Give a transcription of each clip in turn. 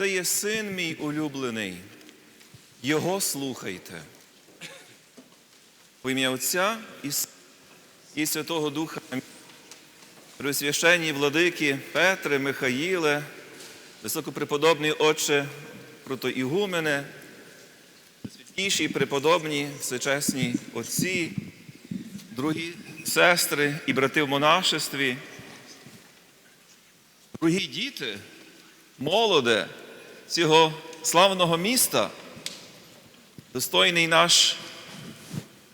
Це є син мій улюблений. Його слухайте. В ім'я Отця і, Святого Духа. Пресвященні владики Петре, Михаїле, високопреподобний Отче, протоігумене, святіші преподобні, всечесні отці, другі сестри і брати в монашестві, дорогі діти, молоде цього славного міста, достойний наш,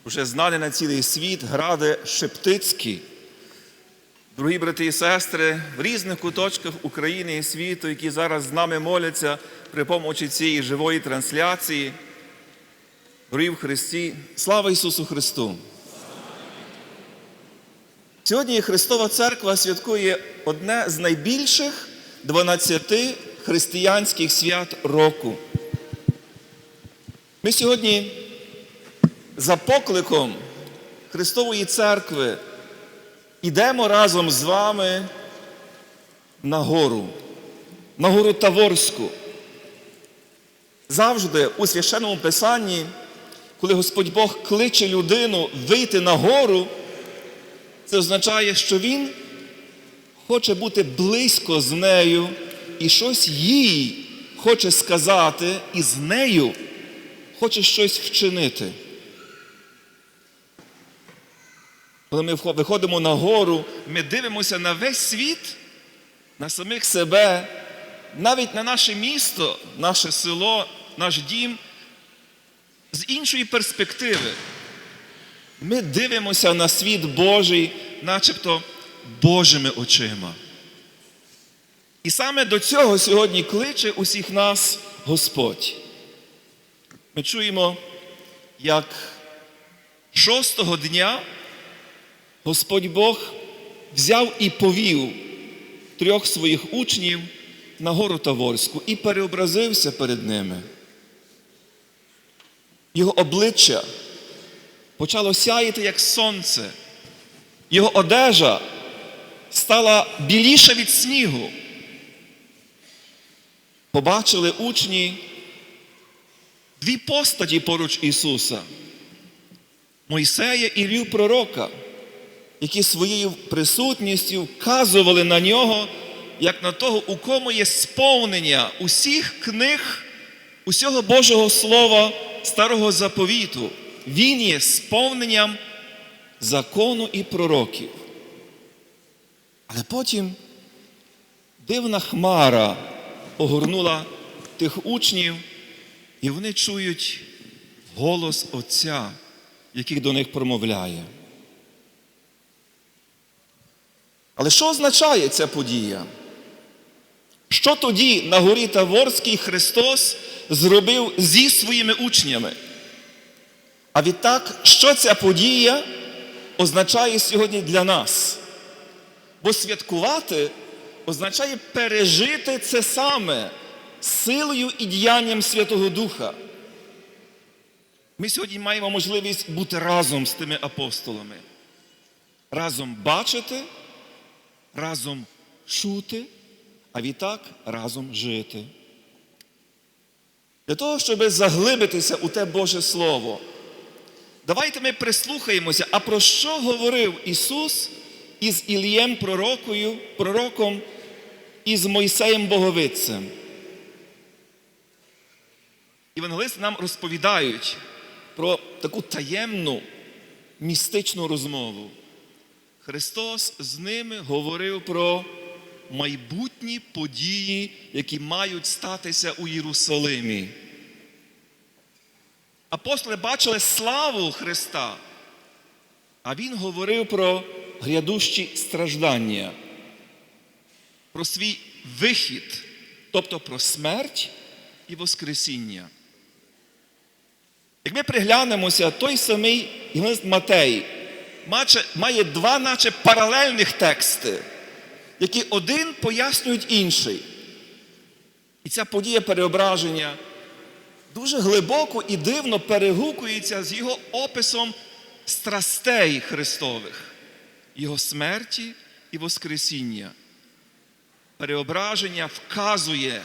уже знаний на цілий світ, граде Шептицький. Дорогі брати і сестри в різних куточках України і світу, які зараз з нами моляться при помочі цієї живої трансляції. Дорогі Христі, слава Ісусу Христу! Сьогодні Христова Церква святкує одне з найбільших 12 християнських свят року. Ми сьогодні за покликом Христової Церкви Ідемо разом з вами на гору, на гору Таворську. Завжди у священному писанні, коли Господь Бог кличе людину вийти на гору, це означає, що Він хоче бути близько з нею і щось їй хоче сказати, і з нею хоче щось вчинити. Коли ми виходимо на гору, ми дивимося на весь світ, на самих себе, навіть на наше місто, наше село, наш дім з іншої перспективи. Ми дивимося на світ Божий, начебто Божими очима. І саме до цього сьогодні кличе усіх нас Господь. Ми чуємо, як шостого дня. Господь Бог взяв і повів трьох своїх учнів на гору Таворську і переобразився перед ними. Його обличчя почало сяяти, як сонце. Його одежа стала біліша від снігу. Побачили учні дві постаті поруч Ісуса Мойсея і Ілью Пророка які своєю присутністю вказували на нього, як на того, у кому є сповнення усіх книг, усього Божого Слова Старого Заповіту. Він є сповненням закону і пророків. Але потім дивна хмара огорнула тих учнів, і вони чують голос Отця, який до них промовляє. Але що означає ця подія? Що тоді на горі Таворській Христос зробив зі своїми учнями? А відтак, що ця подія означає сьогодні для нас? Бо святкувати означає пережити це саме силою і діянням Святого Духа. Ми сьогодні маємо можливість бути разом з тими апостолами, разом бачити разом чути, а відтак разом жити. Для того, щоб заглибитися у те Боже Слово, давайте ми прислухаємося, а про що говорив Ісус із Ілієм пророкою, пророком і з Мойсеєм Боговицем. Євангелисти нам розповідають про таку таємну містичну розмову. Христос з ними говорив про майбутні події, які мають статися у Єрусалимі. Апостоли бачили славу Христа, а Він говорив про грядущі страждання, про свій вихід, тобто про смерть і Воскресіння. Як ми приглянемося, той самий Євангелист Матей має два, наче паралельних тексти, які один пояснюють інший. І ця подія переображення дуже глибоко і дивно перегукується з його описом страстей Христових, Його смерті і Воскресіння. Переображення вказує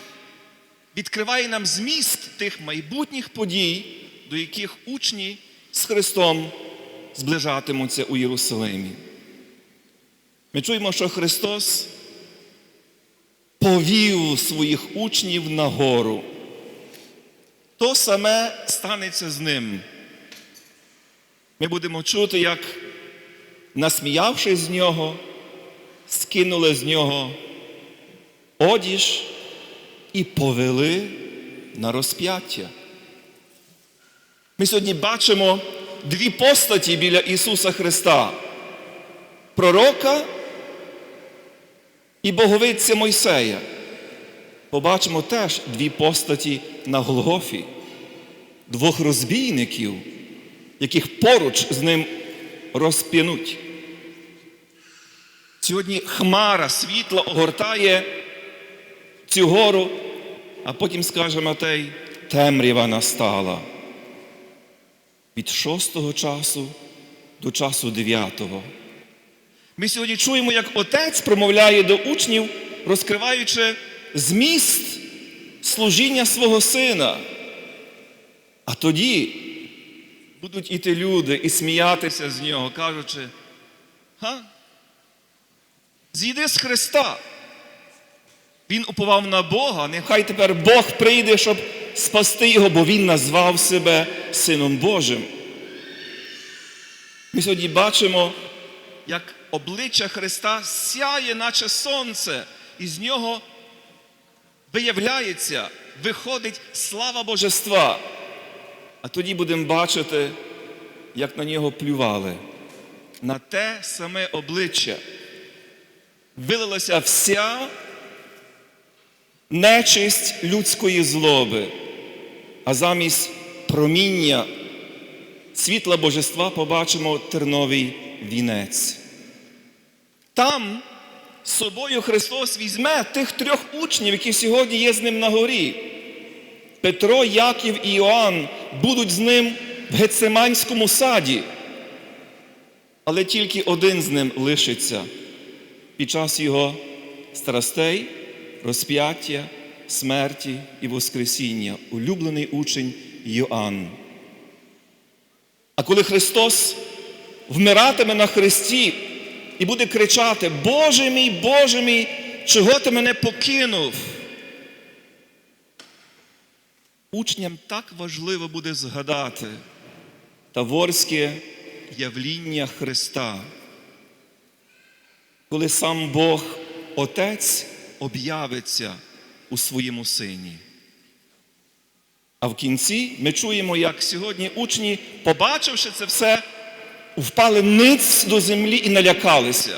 відкриває нам зміст тих майбутніх подій, до яких учні з Христом зближатимуться у Єрусалимі. Ми чуємо, що Христос повів своїх учнів на гору. То саме станеться з ним. Ми будемо чути, як, насміявшись з нього, скинули з нього одіж і повели на розп'яття. Ми сьогодні бачимо дві постаті біля Ісуса Христа пророка і боговиця Мойсея. Побачимо теж дві постаті на Голгофі, двох розбійників, яких поруч з ним розп'януть. Сьогодні хмара світла огортає цю гору, а потім скаже Матей, темрява настала. Від шостого часу до часу дев'ятого. Ми сьогодні чуємо, як отець промовляє до учнів, розкриваючи зміст служіння свого сина. А тоді будуть іти люди і сміятися з нього, кажучи, га? Зійди з Христа. Він уповав на Бога, нехай тепер Бог прийде, щоб спасти його, бо Він назвав себе Сином Божим. Ми сьогодні бачимо, як обличчя Христа сяє, наче сонце, і з нього виявляється, виходить слава Божества. А тоді будемо бачити, як на нього плювали. На те саме обличчя вилилася вся нечисть людської злоби, а замість проміння світла божества побачимо терновий вінець. Там з собою Христос візьме тих трьох учнів, які сьогодні є з ним на горі. Петро, Яків і Іоанн будуть з ним в Гецеманському саді. Але тільки один з ним лишиться під час його страстей, розп'яття, смерті і Воскресіння, улюблений учень Йоанн. А коли Христос вмиратиме на Христі і буде кричати: Боже мій, Боже мій, чого ти мене покинув? Учням так важливо буде згадати таворське явління Христа, коли сам Бог, Отець, об'явиться у своєму сині. А в кінці ми чуємо, як сьогодні учні, побачивши це все, впали ниць до землі і налякалися.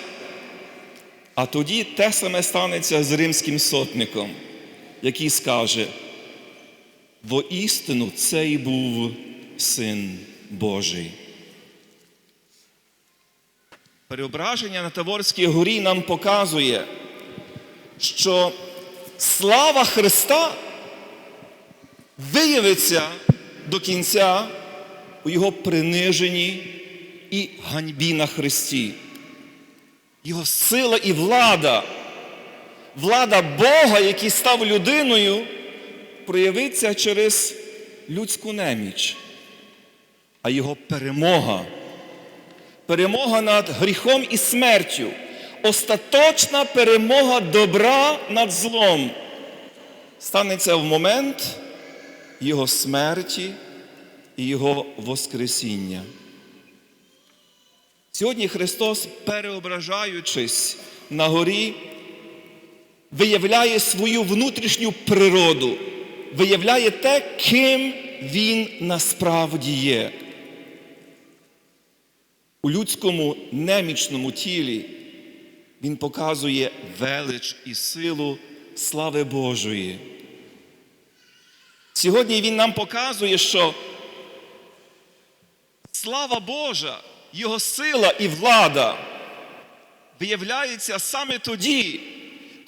А тоді те саме станеться з римським сотником, який скаже, воістину цей був син Божий. Переображення на Таворській горі нам показує, що слава Христа виявиться до кінця у Його приниженні і ганьбі на Христі. Його сила і влада, влада Бога, який став людиною, проявиться через людську неміч, а Його перемога. Перемога над гріхом і смертю, остаточна перемога добра над злом станеться в момент Його смерті і Його Воскресіння. Сьогодні Христос, переображаючись на горі, виявляє свою внутрішню природу, виявляє те, ким Він насправді є. У людському немічному тілі Він показує велич і силу слави Божої. Сьогодні Він нам показує, що слава Божа, Його сила і влада виявляється саме тоді,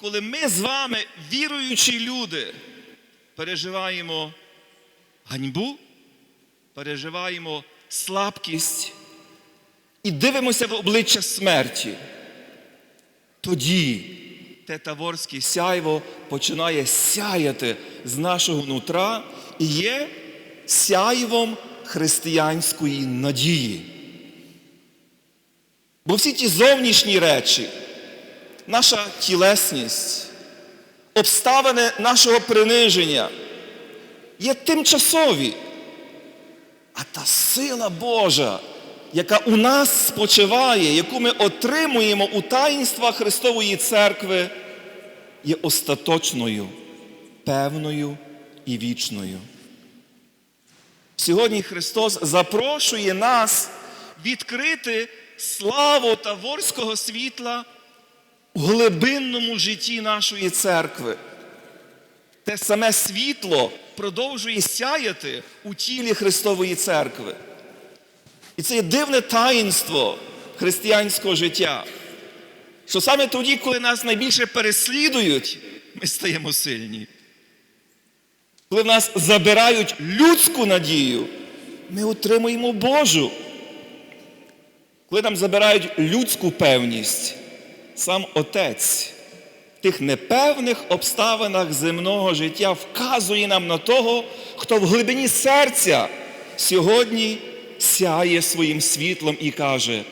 коли ми з вами, віруючі люди, переживаємо ганьбу, переживаємо слабкість і дивимося в обличчя смерті. Тоді те таворське сяйво починає сяяти з нашого нутра і є сяйвом християнської надії. Бо всі ті зовнішні речі, наша тілесність, обставини нашого приниження є тимчасові. А та сила Божа, яка у нас спочиває, яку ми отримуємо у таїнствах Христової Церкви, є остаточною, певною і вічною. Сьогодні Христос запрошує нас відкрити славу Таворського світла у глибинному житті нашої церкви. Те саме світло продовжує сяяти у тілі Христової церкви. І це є дивне таїнство християнського життя, що саме тоді, коли нас найбільше переслідують, ми стаємо сильні. Коли в нас забирають людську надію, ми отримуємо Божу. Коли нам забирають людську певність, сам Отець в тих непевних обставинах земного життя вказує нам на того, хто в глибині серця сьогодні сяє своїм світлом і каже: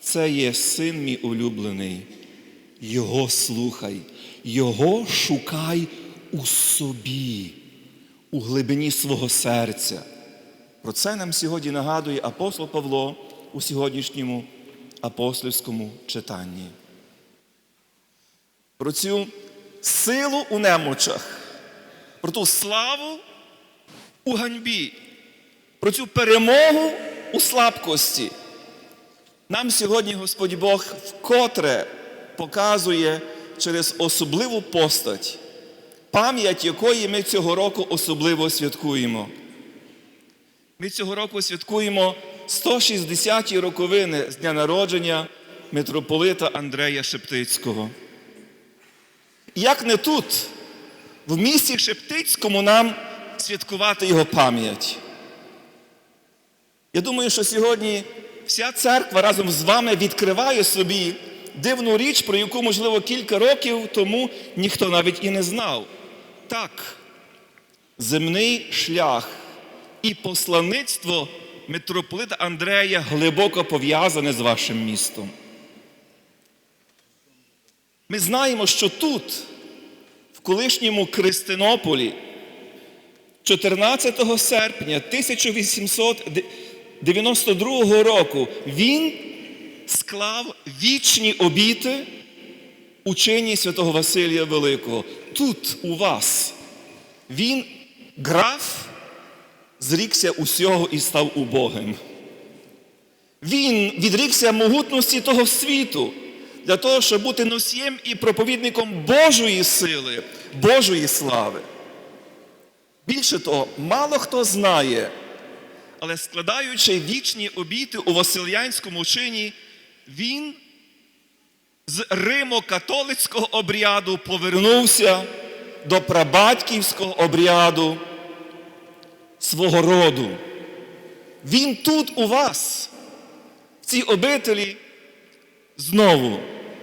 це є син мій улюблений, його слухай, його шукай у собі, у глибині свого серця. Про це нам сьогодні нагадує апостол Павло у сьогоднішньому апостольському читанні. Про цю силу у немочах, про ту славу у ганьбі, про цю перемогу у слабкості. Нам сьогодні Господь Бог вкотре показує через особливу постать, пам'ять якої ми цього року особливо святкуємо. Ми цього року святкуємо 160-ті роковини з дня народження митрополита Андрея Шептицького. Як не тут, в місті Шептицькому нам святкувати його пам'ять. Я думаю, що сьогодні вся церква разом з вами відкриває собі дивну річ, про яку, можливо, кілька років тому ніхто навіть і не знав. Так, земний шлях і послаництво митрополита Андрея глибоко пов'язане з вашим містом. Ми знаємо, що тут, в колишньому Кристинополі, 14 серпня 1892 року він склав вічні обіти у чині святого Василія Великого. Тут у вас він граф зрікся усього і став убогим. Він відрікся могутності того світу для того, щоб бути носієм і проповідником Божої сили, Божої слави. Більше того, мало хто знає, але складаючи вічні обіти у Васильянському чині, він з римо-католицького обряду повернувся до прабатьківського обряду свого роду. Він тут у вас, в цій обителі, знову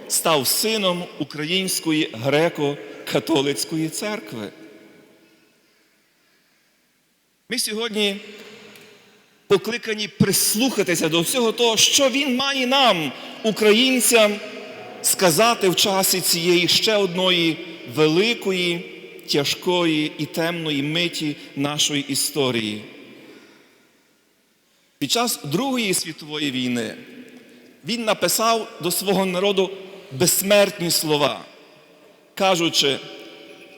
став сином Української греко-католицької церкви. Ми сьогодні покликані прислухатися до всього того, що він має нам, українцям, сказати в часі цієї ще одної великої, тяжкої і темної миті нашої історії. Під час Другої світової війни він написав до свого народу безсмертні слова, кажучи,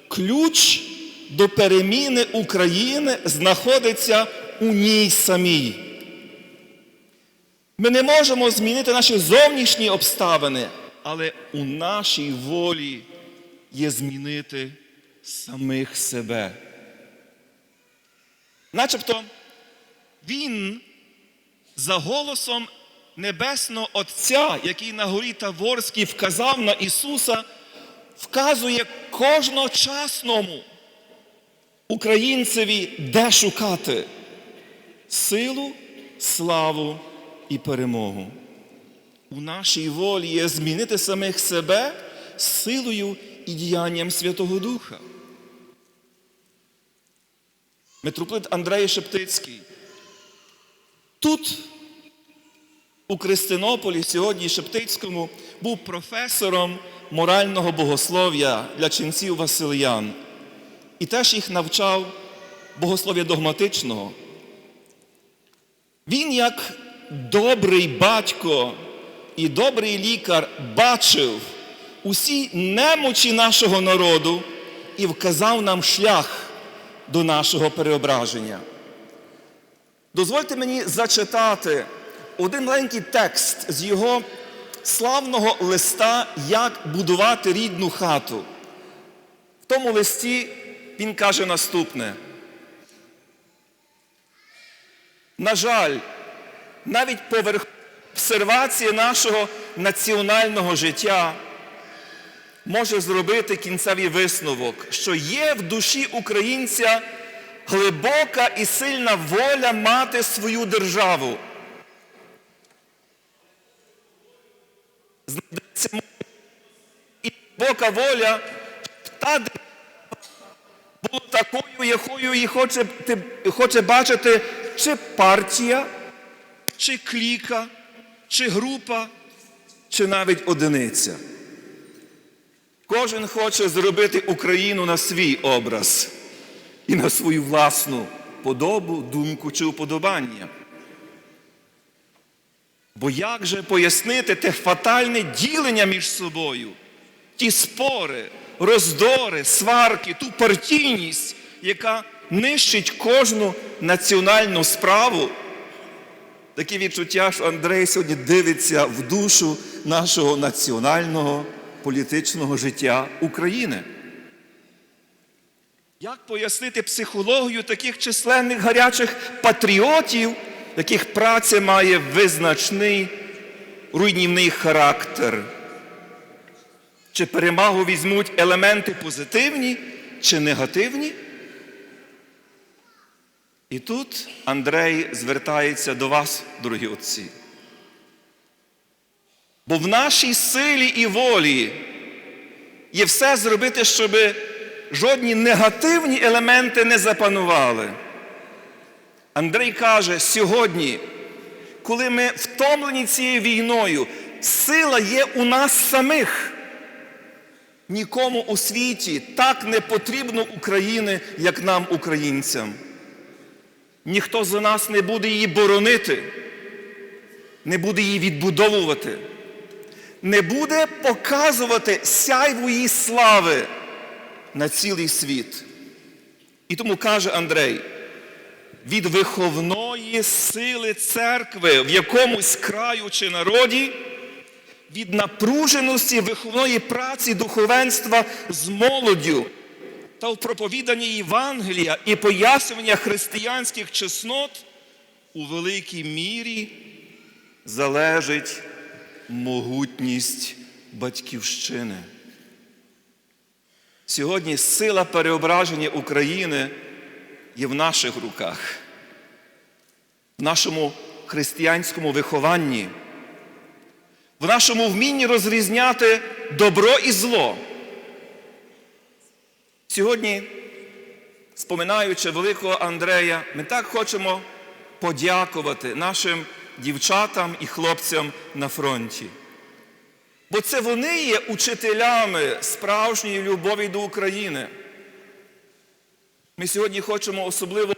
ключ до переміни України знаходиться у ній самій. Ми не можемо змінити наші зовнішні обставини, але у нашій волі є змінити самих себе. Начебто він за голосом Небесного Отця, який на горі Таворській вказав на Ісуса, вказує кожночасному українцеві, де шукати силу, славу і перемогу. У нашій волі є змінити самих себе силою і діянням Святого Духа. Митрополит Андрей Шептицький. Тут, у Кристинополі, сьогодні Шептицькому, був професором морального богослов'я для ченців Василиян і теж їх навчав богослов'я догматичного. Він, як добрий батько і добрий лікар, бачив усі немочі нашого народу і вказав нам шлях до нашого переображення. Дозвольте мені зачитати один маленький текст з його славного листа Як будувати рідну хату. В тому листі він каже наступне. На жаль, навіть поверх обсервації нашого національного життя може зробити кінцевий висновок, що є в душі українця глибока і сильна воля мати свою державу. Знайдеться і глибока воля та держава була такою, якою її хоче, хоче бачити чи партія, чи кліка, чи група, чи навіть одиниця. Кожен хоче зробити Україну на свій образ і на свою власну подобу, думку чи уподобання. Бо як же пояснити те фатальне ділення між собою, ті спори, роздори, сварки, ту партійність, яка нищить кожну національну справу? Таке відчуття, що Андрей сьогодні дивиться в душу нашого національного політичного життя України. Як пояснити психологію таких численних гарячих патріотів, яких праця має визначний руйнівний характер? Чи перемагу візьмуть елементи позитивні чи негативні? І тут Андрей звертається до вас, дорогі отці. Бо в нашій силі і волі є все зробити, щоб жодні негативні елементи не запанували. Андрій каже, сьогодні, коли ми втомлені цією війною, сила є у нас самих. Нікому у світі так не потрібно України, як нам, українцям. Ніхто за нас не буде її боронити, не буде її відбудовувати, не буде показувати сяйву її слави на цілий світ. І тому каже Андрей, від виховної сили церкви в якомусь краю чи народі, від напруженості виховної праці духовенства з молоддю та в проповіданні Євангелія і пояснювання християнських чеснот у великій мірі залежить могутність батьківщини. Сьогодні сила переображення України є в наших руках, в нашому християнському вихованні, в нашому вмінні розрізняти добро і зло. Сьогодні, споминаючи великого Андрея, ми так хочемо подякувати нашим дівчатам і хлопцям на фронті. Бо це вони є учителями справжньої любові до України. Ми сьогодні хочемо особливо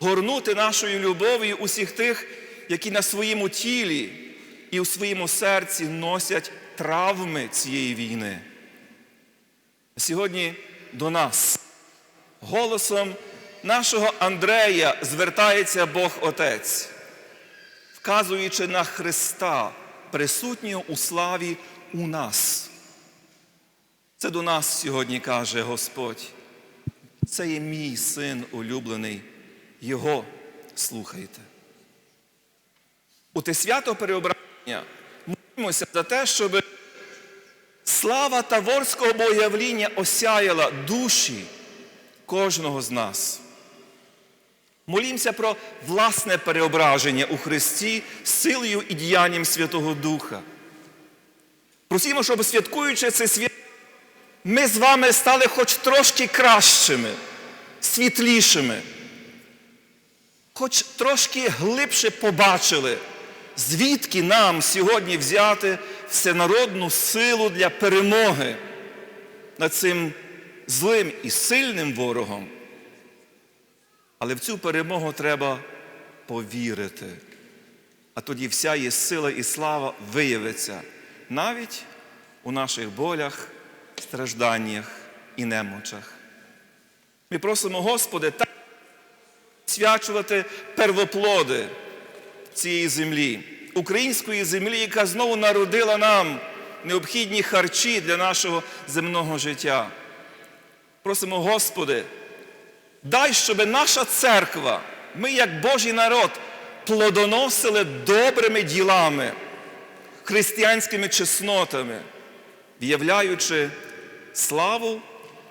огорнути нашою любов'ю усіх тих, які на своєму тілі і у своєму серці носять травми цієї війни. Сьогодні до нас голосом нашого Андрея звертається Бог Отець, вказуючи на Христа, присутнього у славі у нас. Це до нас сьогодні каже Господь. Це є мій син улюблений, Його слухайте. У те свято переображення молимося за те, щоб слава Таворського богоявління осяяла душі кожного з нас. Молімося про власне переображення у Христі силою і діянням Святого Духа. Просімо, щоб святкуючи це свято, ми з вами стали хоч трошки кращими, світлішими, хоч трошки глибше побачили, звідки нам сьогодні взяти всенародну силу для перемоги над цим злим і сильним ворогом. Але в цю перемогу треба повірити. А тоді вся її сила і слава виявиться навіть у наших болях, стражданнях і немочах. Ми просимо, Господи, так свячувати первоплоди цієї землі, української землі, яка знову народила нам необхідні харчі для нашого земного життя. Просимо, Господи, дай, щоб наша церква, ми, як Божий народ, плодоносили добрими ділами, християнськими чеснотами, в'являючи славу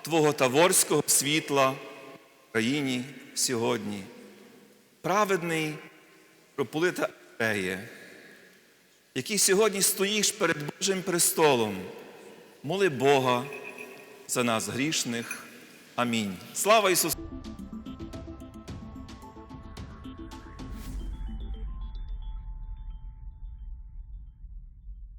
Твого Таворського світла в країні сьогодні. Праведний прополита Ареє, який сьогодні стоїш перед Божим престолом, моли Бога за нас грішних. Амінь. Слава Ісусу!